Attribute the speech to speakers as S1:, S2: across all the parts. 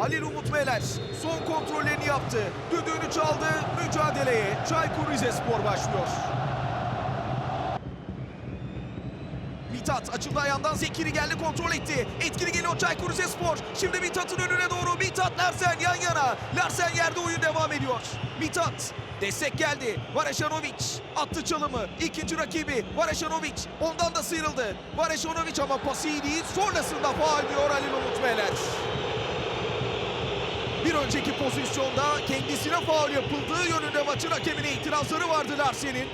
S1: Halil Umut Meler son kontrollerini yaptı. Düdüğünü çaldı. Mücadeleye Çaykur Rizespor başlıyor. Mithat açıldı ayağından Zekiri geldi kontrol etti. Etkili geliyor Çaykur Rizespor. Şimdi Mithat'ın önüne doğru Mithat Larsen yan yana. Larsen yerde oyun devam ediyor. Mithat destek geldi. Vareşanovic attı çalımı. İkinci rakibi Vareşanovic ondan da sıyrıldı. Vareşanovic ama pası iyi değil. Sonrasında faal diyor Halil Umut Meler. Önceki pozisyonda kendisine faul yapıldığı yönünde maçın hakemine itirazları vardı Larsen'in.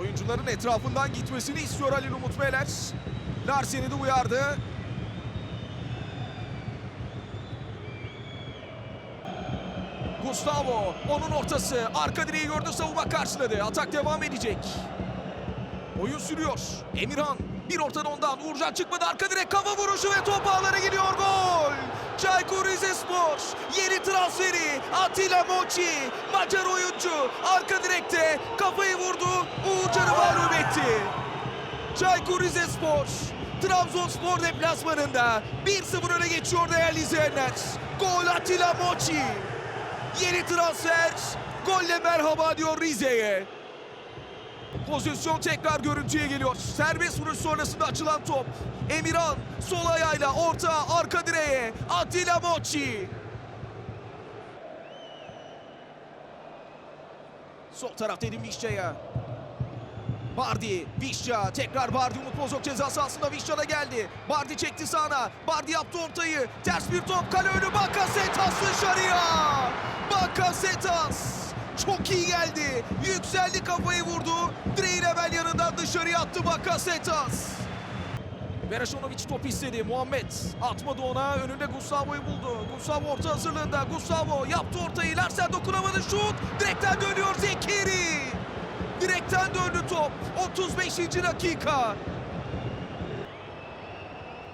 S1: Oyuncuların etrafından gitmesini istiyor Halil Umut Meler. Larsen'i de uyardı. Gustavo onun ortası. Arka direği gördü savunma karşıladı. Atak devam edecek. Oyun sürüyor. Emirhan bir ortadan ondan. Uğurcan çıkmadı. Arka direk kafa vuruşu ve top ağlara gidiyor. Gol! Çaykur Rizespor yeni transferi Atilla Mochi Macar oyuncu arka direkte kafayı vurdu Uğurcan'ı mağlup etti. Çaykur Rizespor Trabzonspor deplasmanında 1-0 öne geçiyor değerli izleyenler. Gol Atilla Mochi. Yeni transfer golle merhaba diyor Rize'ye. Pozisyon tekrar görüntüye geliyor. Serbest vuruş sonrasında açılan top. Emirhan sol ayağıyla orta arka direğe. Attila Mochi. Sol tarafta Edin Vişça'ya. Bardi, Vişça, tekrar Bardi Umut Bozok ceza sahasında Vişça da geldi. Bardi çekti sağına. Bardi yaptı ortayı. Ters bir top kale önü Bakasetas dışarıya. Bakasetas. Çok iyi geldi. Yükseldi kafayı vurdu. Direğin hemen yanından dışarıya attı Bakasetas. Veraşonovic top istedi. Muhammed atmadı ona. Önünde Gustavo'yu buldu. Gustavo orta hazırlığında. Gustavo yaptı ortayı. Larsen dokunamadı. Şut. Direkten dönüyor Zekiri. Direkten döndü top. 35. dakika.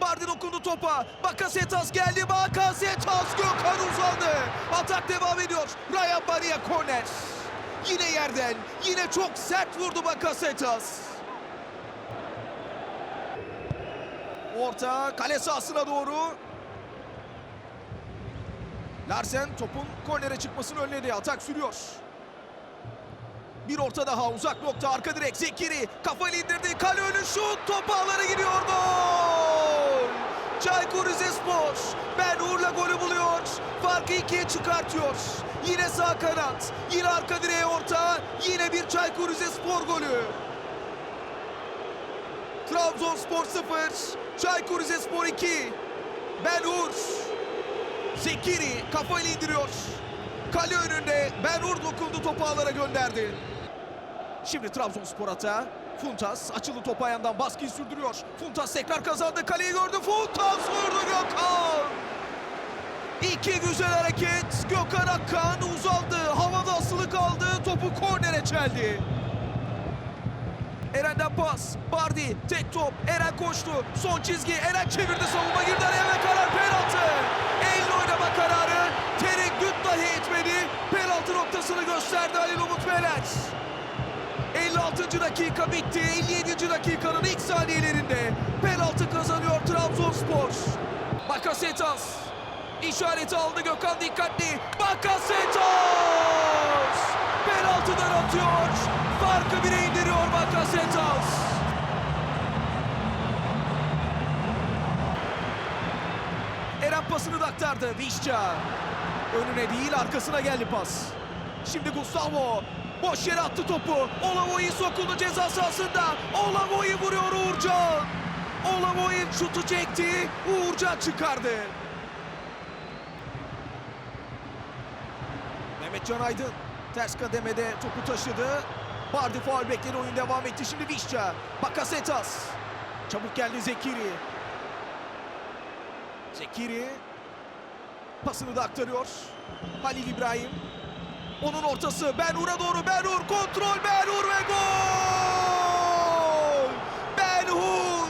S1: Bardi dokundu topa. Bakasetas geldi. Bakasetas uzandı. Atak devam ediyor. Ryan Maria korner. Yine yerden. Yine çok sert vurdu Bakasetas. Orta kale sahasına doğru. Larsen topun kornere çıkmasını önledi. Atak sürüyor. Bir orta daha uzak nokta arka direk Zekiri kafayla indirdi kale önü şut top ağlara gidiyor gol Çaykur Rizespor. Ben Uğur'la golü buluyor. Farkı ikiye çıkartıyor. Yine sağ kanat yine arka direğe orta yine bir Çaykur Rizespor golü. Trabzonspor 0 Çaykur Rizespor 2 Ben Uğur. Zekiri kafayla indiriyor. Kale önünde Ben Uğur dokundu topu ağlara gönderdi Şimdi Trabzonspor hata. Funtas açılı top ayağından baskıyı sürdürüyor. Funtas tekrar kazandı. Kaleyi gördü. Funtas vurdu Gökhan. İki güzel hareket. Gökhan Akkan uzandı. Havada asılı kaldı. Topu kornere çeldi. Eren'den pas. Bardi tek top. Eren koştu. Son çizgi. Eren çevirdi. Savunma girdi araya ve karar penaltı. Elle oynama kararı. Tereddüt dahi etmedi. Penaltı noktasını gösterdi Halil Umut Meler. 56. dakika bitti. 57. dakikanın ilk saniyelerinde penaltı kazanıyor Trabzonspor. Bakasetas işareti aldı Gökhan dikkatli. Bakasetas penaltıdan atıyor. Farkı bire indiriyor Bakasetas. Eren pasını da aktardı. Vişça önüne değil arkasına geldi pas. Şimdi Gustavo boş yere attı topu. Olavoy sokuldu ceza sahasında. Olavoy vuruyor Uğurcan. Olavoy'un şutu çekti. Uğurcan çıkardı. Mehmetcan Aydın ters kademede topu taşıdı. Bardi faul bekledi oyun devam etti. Şimdi Vişça. Bakasetas. Çabuk geldi Zekiri. Zekiri pasını da aktarıyor. Halil İbrahim. Onun ortası Ben Hur'a doğru Ben Hur kontrol Ben Hur ve gol! Ben Hur!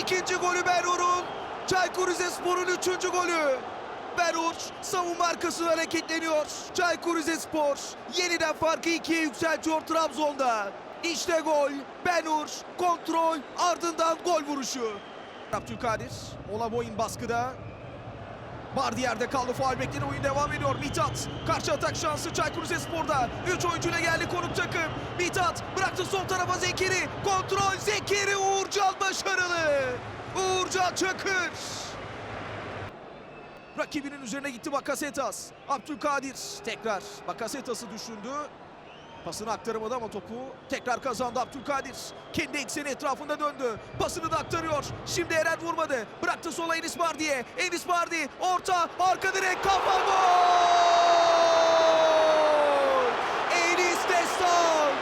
S1: İkinci golü Ben Hur'un. Çaykur Rizespor'un üçüncü golü. Ben Hur savunma arkasına hareketleniyor. Çaykur Rizespor yeniden farkı ikiye yükseltiyor Trabzon'da. İşte gol. Ben Hur kontrol ardından gol vuruşu. Abdülkadir Olaboy'un baskıda. Bardi yerde kaldı. Faal beklenen oyun devam ediyor. Mithat. Karşı atak şansı Çaykur Rizespor'da. 3 oyuncuyla geldi konuk takım. Mithat bıraktı sol tarafa Zekeri. Kontrol Zekeri. Uğurcan başarılı. Uğurcan Çakır. Rakibinin üzerine gitti Bakasetas. Abdülkadir tekrar Bakasetas'ı düşündü. Pasını aktaramadı ama topu tekrar kazandı Abdülkadir. Kendi ekseni etrafında döndü. Pasını da aktarıyor. Şimdi Eren vurmadı. Bıraktı sola Enis Bardi'ye. Enis Bardi orta arka direk kafa gol! Enis Destan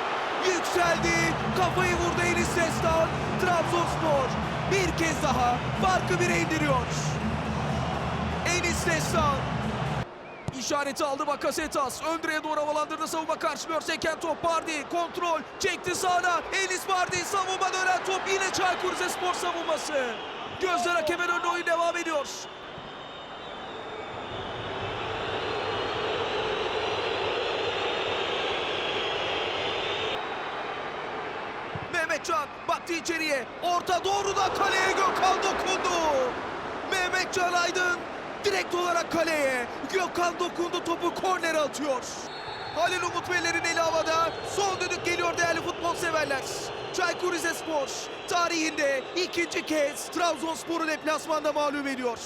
S1: yükseldi. Kafayı vurdu Enis Destan. Trabzonspor bir kez daha farkı bire indiriyor. Enis Destan İşareti aldı Bakasetas. Ön direğe doğru havalandırdı savunma karşılıyor. Seken top Bardi. Kontrol. Çekti sağına. Enis Bardi. Savunma dönen top. Yine Çaykur Rizespor savunması. Gözler hakemin önünde oyun devam ediyor. Mehmetcan baktı içeriye. Orta doğrudan kaleye Gökhan dokundu. Mehmetcan Aydın direkt olarak kaleye. Gökhan dokundu topu kornere atıyor. Halil Umut Beyler'in eli havada. Son düdük geliyor değerli futbol severler. Çaykur Rizespor tarihinde ikinci kez Trabzonspor'u deplasmanda mağlup ediyor.